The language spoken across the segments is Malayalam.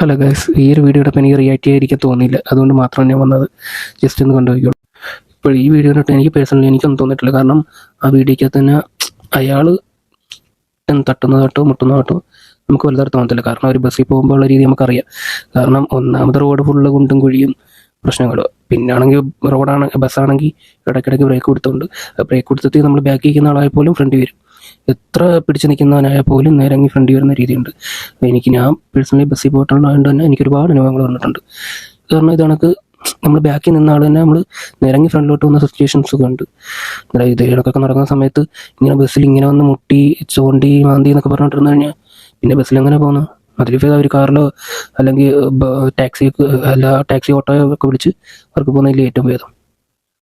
ഹലോ ഗൈസ് ഈ ഒരു വീഡിയോ ഇടപ്പം എനിക്ക് റിയാക്ട് ചെയ്യാതിരിക്കാൻ തോന്നിയില്ല. അതുകൊണ്ട് മാത്രമാണ് ഞാൻ വന്നത് ജസ്റ്റ് ഒന്ന് കണ്ടുപോയിക്കോളൂ ഇപ്പോൾ ഈ വീഡിയോ എനിക്ക് പേഴ്സണലി എനിക്കൊന്നും തോന്നിയിട്ടില്ല. കാരണം ആ വീഡിയോയ്ക്കകത്ത് തന്നെ അയാൾ തട്ടുന്നതാട്ടോ മുട്ടുന്നതാട്ടോ നമുക്ക് വലുതായിട്ട് തോന്നത്തില്ല. കാരണം ഒരു ബസ്സിൽ പോകുമ്പോൾ ഉള്ള രീതി നമുക്കറിയാം. കാരണം ഒന്നാമത് റോഡ് ഫുള്ള് കുണ്ടും കുഴിയും പ്രശ്നങ്ങൾ പിന്നാണെങ്കിൽ റോഡാണ് ബസ്സാണെങ്കിൽ ഇടയ്ക്കിടയ്ക്ക് ബ്രേക്ക് കൊടുത്തുകൊണ്ട് ബ്രേക്ക് കൊടുത്തിട്ട് നമ്മൾ ബാക്കിൽ നിൽക്കുന്ന ആളായപ്പോലും പോലും ഫ്രണ്ട് വരും. എത്ര പിടിച്ചു നിൽക്കുന്നവനായ പോലും നേരെ അങ്ങ് ഫ്രണ്ട് വരുന്ന രീതിയുണ്ട്. എനിക്ക് ഞാൻ പേഴ്സണലി ബസ്സിൽ പോയിട്ടുള്ളതുകൊണ്ട് തന്നെ എനിക്ക് ഒരുപാട് അനുഭവങ്ങൾ വന്നിട്ടുണ്ട്. കാരണം ഇത് കണക്ക് നമ്മൾ ബാക്കിൽ നിന്ന ആൾ തന്നെ നമ്മൾ നിരങ്ങി ഫ്രണ്ടിലോട്ട് വന്ന സിറ്റുവേഷൻസ് ഒക്കെ ഉണ്ട്. ഇത് ഇടക്കൊക്കെ നടക്കുന്ന സമയത്ത് ഇങ്ങനെ ബസ്സിൽ ഇങ്ങനെ വന്ന് മുട്ടി ചോണ്ടി മാന്തി എന്നൊക്കെ പറഞ്ഞിട്ടിരുന്നു കഴിഞ്ഞാൽ പിന്നെ ബസ്സിൽ എങ്ങനെ പോകുന്നു? അതിൽ ഒരു കാറിലോ അല്ലെങ്കിൽ ടാക്സി അല്ല ടാക്സി ഓട്ടോയോ ഒക്കെ വിളിച്ച് അവർക്ക് പോകുന്നതിൽ ഏറ്റവും ഭേദം.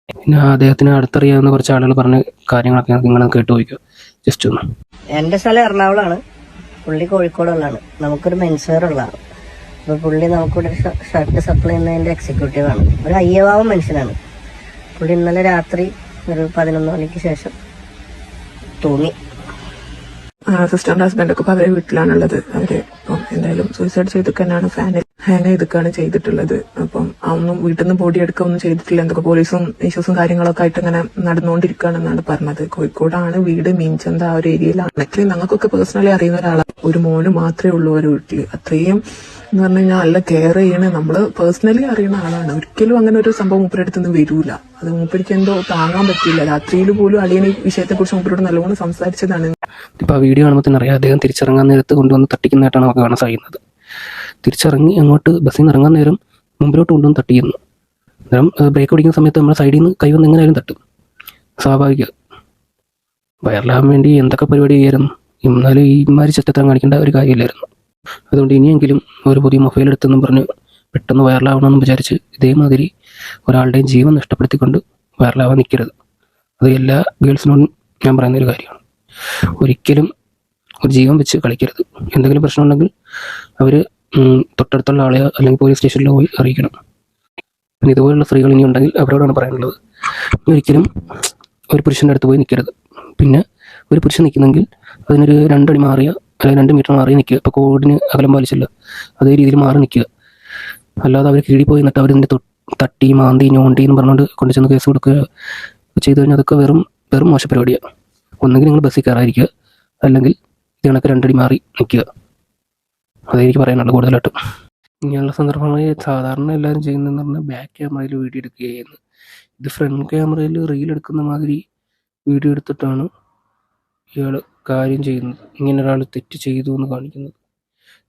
പിന്നെ അദ്ദേഹത്തിന് അടുത്തറിയാവുന്ന കുറച്ച് ആളുകൾ പറഞ്ഞ കാര്യങ്ങളൊക്കെ നിങ്ങൾ കേട്ടു പോയിക്കോ ജസ്റ്റ് ഒന്ന്. എന്റെ സ്ഥലം എറണാകുളമാണ്. പുള്ളി കോഴിക്കോടുള്ളതാണ്. നമുക്കൊരു മെൻസുവെയർ ഉള്ളതാണ് അപ്പൊ പുള്ളി നമുക്കിവിടെ ഷർട്ട് സപ്ലൈ ചെയ്യുന്നതിന്റെ എക്സിക്യൂട്ടീവാണ് ആണ്. ഒരു അയ്യവാവം മനുഷ്യനാണ്. പുള്ളി ഇന്നലെ രാത്രി ഒരു പതിനൊന്ന് മണിക്ക് ശേഷം തൂങ്ങി. സിസ്റ്ററിന്റെ ഹസ്ബൻഡൊക്കെ ഇപ്പൊ അവരെ വീട്ടിലാണുള്ളത്. അവർ ഇപ്പം എന്തായാലും സൂയിസൈഡ് ചെയ്തൊക്കെയാണ് ഫാനിൽ ഹാങ് ചെയ്തൊക്കെയാണ് ചെയ്തിട്ടുള്ളത്. അപ്പം അതൊന്നും വീട്ടിൽ നിന്ന് ബോഡി എടുക്കുക ഒന്നും ചെയ്തിട്ടില്ല. എന്തൊക്കെ പോലീസും ഇഷ്യൂസും കാര്യങ്ങളൊക്കെ ആയിട്ട് ഇങ്ങനെ നടന്നുകൊണ്ടിരിക്കുകയാണെന്നാണ് പറഞ്ഞത്. കോഴിക്കോടാണ് വീട്. മീൻചന്ത ആ ഒരു ഏരിയയിലാണ്. ആക്ച്വലി ഞങ്ങൾക്കൊക്കെ പേഴ്സണലി അറിയുന്ന ഒരാളാണ് ഒരു മോന് മാത്രമേ ഉള്ളൂ ഒരു വീട്ടിൽ അത്രയും എന്ന് പറഞ്ഞു കഴിഞ്ഞാൽ നല്ല കെയർ ചെയ്യണ. നമ്മൾ പേഴ്സണലി അറിയുന്ന ആളാണ്. ഒരിക്കലും അങ്ങനെ ഒരു സംഭവം മൂപ്പരടുത്തുനിന്ന് വരൂല. അത് മൂപ്പരിക്ക് എന്തോ താങ്ങാൻ പറ്റില്ല രാത്രിയിൽ പോലും അളിയൻ ഈ വിഷയത്തെ കുറിച്ച് മൂപ്പരോട് നല്ലോണം സംസാരിച്ചതാണ്. ഇപ്പോൾ ആ വീഡിയോ കാണുമ്പോൾ തന്നെ അറിയാം അദ്ദേഹം തിരിച്ചിറങ്ങാൻ നേരത്ത് കൊണ്ടുവന്ന് തട്ടിക്കുന്നതായിട്ടാണ് നമുക്ക് കാണാൻ സാധിക്കുന്നത്. തിരിച്ചിറങ്ങി അങ്ങോട്ട് ബസ്സിൽ നിന്ന് ഇറങ്ങാൻ നേരം മുമ്പിലോട്ട് കൊണ്ടുവന്ന് തട്ടിയിരുന്നു. അന്നേരം ബ്രേക്ക് പിടിക്കുന്ന സമയത്ത് നമ്മുടെ സൈഡിൽ നിന്ന് കൈ വന്ന് എങ്ങനെയായാലും തട്ടും. സ്വാഭാവിക. വയറിലാകാൻ വേണ്ടി എന്തൊക്കെ പരിപാടി ചെയ്യായിരുന്നു എന്നാലും ഈ മാതിരി ചെറ്റത്തരം കാണിക്കേണ്ട ഒരു കാര്യമില്ലായിരുന്നു. അതുകൊണ്ട് ഇനിയെങ്കിലും ഒരു പുതിയ മൊബൈൽ എടുത്തെന്നും പറഞ്ഞ് പെട്ടെന്ന് വൈറലാവണമെന്ന് വിചാരിച്ച് ഇതേമാതിരി ഒരാളുടെയും ജീവൻ നഷ്ടപ്പെടുത്തിക്കൊണ്ട് വൈറലാവാൻ നിൽക്കരുത്. അത് എല്ലാ ഗേൾസിനോടും ഞാൻ പറയുന്ന ഒരു കാര്യമാണ്. ഒരിക്കലും ഒരു ജീവൻ വെച്ച് കളിക്കരുത്. എന്തെങ്കിലും പ്രശ്നമുണ്ടെങ്കിൽ അവർ തൊട്ടടുത്തുള്ള ആളെ അല്ലെങ്കിൽ പോലീസ് സ്റ്റേഷനിലോ പോയി അറിയിക്കണം. പിന്നെ ഇതുപോലുള്ള സ്ത്രീകൾ ഇനി ഉണ്ടെങ്കിൽ അവരോടാണ് പറയാനുള്ളത്. ഒരിക്കലും ഒരു പുരുഷന്റെ അടുത്ത് പോയി നിൽക്കരുത് പിന്നെ ഒരു പുരുഷൻ നിൽക്കുന്നെങ്കിൽ അതിനൊരു രണ്ടടി മാറിയ അല്ലെങ്കിൽ രണ്ട് മീറ്റർ മാറി നിൽക്കുക ഇപ്പോൾ കോവിഡിന് അകലം പാലിച്ചല്ലോ. അതേ രീതിയിൽ മാറി നിൽക്കുക അല്ലാതെ അവർ കീഴിൽ പോയി നിന്നിട്ട് അവരിന്റെ തട്ടി മാന്തി ഞോണ്ടി എന്ന് പറഞ്ഞുകൊണ്ട് കൊണ്ടുചെന്ന് കേസ് കൊടുക്കുക ചെയ്തു കഴിഞ്ഞാൽ അതൊക്കെ വെറും വെറും മോശ പരിപാടിയാണ് ഒന്നുകിൽ നിങ്ങൾ ബസ്സിൽ കയറാതിരിക്കുക അല്ലെങ്കിൽ ഇതിനൊക്കെ രണ്ടടി മാറി നിൽക്കുക. അതെനിക്ക് പറയാനുള്ളത് കൂടുതലായിട്ടും. ഇങ്ങനെയുള്ള സന്ദർഭങ്ങളിൽ സാധാരണ എല്ലാവരും ചെയ്യുന്നതെന്ന് പറഞ്ഞാൽ ബാക്ക് ക്യാമറയിൽ വീഡിയോ എടുക്കുകയായിരുന്നു. ഇത് ഫ്രണ്ട് ക്യാമറയിൽ റീൽ എടുക്കുന്ന മാതിരി വീഡിയോ എടുത്തിട്ടാണ് ഇയാൾ കാര്യം ചെയ്യുന്നത്. ഇങ്ങനെ ഒരാൾ തെറ്റ് ചെയ്തു എന്ന് കാണിക്കുന്നത്.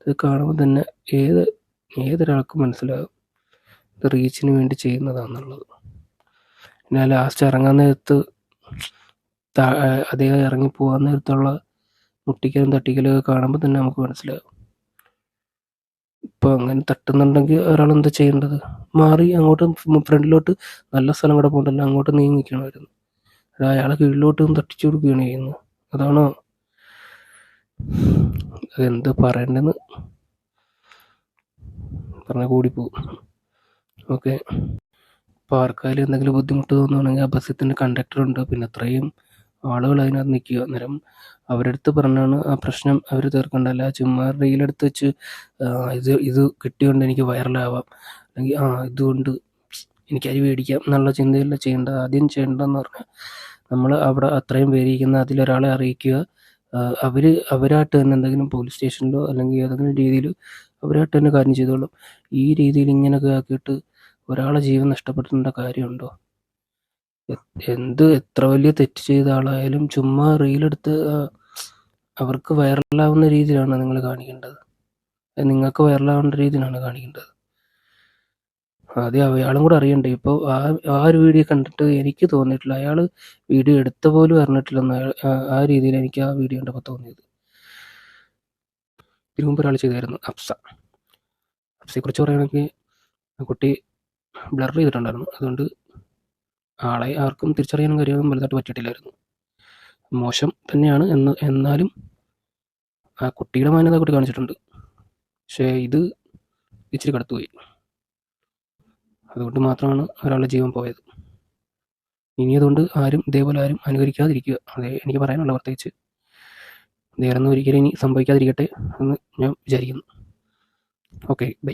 ഇത് കാണുമ്പോൾ തന്നെ ഏത് ഏതൊരാൾക്കും മനസ്സിലാകും. ഇത് റീച്ചിന് വേണ്ടി ചെയ്യുന്നതാണെന്നുള്ളത് പിന്നെ ലാസ്റ്റ് ഇറങ്ങാൻ നേരത്ത് അദ്ദേഹം ഇറങ്ങി പോകാൻ നേരത്തുള്ള മുട്ടിക്കലും തട്ടിക്കലും ഒക്കെ കാണുമ്പോൾ തന്നെ നമുക്ക് മനസ്സിലാകും ഇപ്പോൾ അങ്ങനെ തട്ടുന്നുണ്ടെങ്കിൽ ഒരാൾ എന്താ ചെയ്യേണ്ടത്? മാറി അങ്ങോട്ട് ഫ്രണ്ടിലോട്ട് നല്ല സ്ഥലം കൂടെ പോകണ്ടല്ലോ അങ്ങോട്ട് നീങ്ങിക്കണമായിരുന്നു അത് അയാളെ കീഴിലോട്ട് തട്ടിച്ചു കൊടുക്കുകയാണ് ചെയ്യുന്നത്. അതാണോ? അതെന്ത് പറയണ്ടെന്ന് പറഞ്ഞ കൂടിപ്പോവും. ഓക്കെ. ഇപ്പോൾ ആർക്കായാലും എന്തെങ്കിലും ബുദ്ധിമുട്ട് തോന്നുകയാണെങ്കിൽ ആ ബസ്സിൽ തന്നെ കണ്ടക്ടർ ഉണ്ട്. പിന്നെ അത്രയും ആളുകൾ അതിനകത്ത് നിൽക്കുക. അന്നേരം അവരടുത്ത് പറഞ്ഞാണ് ആ പ്രശ്നം അവർ തീർക്കേണ്ട തീർക്കണ്ടല്ല ചുമ്മാ റീലെടുത്ത് വെച്ച് ഇത് ഇത് കിട്ടിയോണ്ട് എനിക്ക് വൈറലാവാം. അല്ലെങ്കിൽ ആ ഇതുകൊണ്ട് എനിക്ക് അരി മേടിക്കാം എന്നുള്ള ചിന്തയല്ല ചെയ്യേണ്ടത്. ആദ്യം ചെയ്യേണ്ടതെന്ന് പറഞ്ഞാൽ നമ്മൾ അവിടെ അത്രയും പേരിയിരിക്കുന്ന അതിലൊരാളെ അറിയിക്കുക. അവർ അവരായിട്ട് തന്നെ എന്തെങ്കിലും പോലീസ് സ്റ്റേഷനിലോ അല്ലെങ്കിൽ ഏതെങ്കിലും രീതിയിൽ അവരായിട്ട് തന്നെ കാര്യം ചെയ്തോളും. ഈ രീതിയിൽ ഇങ്ങനെയൊക്കെ ആക്കിയിട്ട് ഒരാളെ ജീവൻ നഷ്ടപ്പെടുത്തേണ്ട കാര്യമുണ്ടോ? എന്ത് എത്ര വലിയ തെറ്റ് ചെയ്ത ആളായാലും ചുമ്മാ റീലെടുത്ത് അവർക്ക് വൈറലാവുന്ന രീതിയിലാണ് നിങ്ങൾ കാണിക്കേണ്ടത്. നിങ്ങൾക്ക് വൈറലാവേണ്ട രീതിയിലാണ് കാണിക്കേണ്ടത്. ആദ്യം അയാളും കൂടെ അറിയണ്ടേ ഇപ്പോൾ ആ ആ ഒരു വീഡിയോ കണ്ടിട്ട് എനിക്ക് തോന്നിയിട്ടില്ല. അയാൾ വീഡിയോ എടുത്ത പോലും അറിഞ്ഞിട്ടില്ലെന്ന് ആ- രീതിയിൽ എനിക്ക് ആ വീഡിയോ കണ്ടപ്പോൾ തോന്നിയത്. ഇതിനു മുമ്പ് ഒരാൾ ചെയ്തായിരുന്നു അപ്സ കുറിച്ച് പറയുകയാണെങ്കിൽ കുട്ടി ബ്ലർ ചെയ്തിട്ടുണ്ടായിരുന്നു. അതുകൊണ്ട് ആളെ ആർക്കും തിരിച്ചറിയാനും കാര്യമൊന്നും വലുതായിട്ട് പറ്റിയിട്ടില്ലായിരുന്നു. മോശം തന്നെയാണ് എന്ന് എന്നാലും ആ കുട്ടിയുടെ മാന്യത കുട്ടി കാണിച്ചിട്ടുണ്ട്. പക്ഷേ ഇത് ഇച്ചിരി കടത്തുപോയി. അതുകൊണ്ട് മാത്രമാണ് ഒരാളുടെ ജീവൻ പോയത്. ഇനി അതുകൊണ്ട് ആരും ഇതേപോലെ ആരും അനുകരിക്കാതിരിക്കുക. അതെ എനിക്ക് പറയാനുള്ള പ്രത്യേകിച്ച് നേരൊന്നും ഒരിക്കലും ഇനി സംഭവിക്കാതിരിക്കട്ടെ എന്ന് ഞാൻ വിചാരിക്കുന്നു. Okay bye.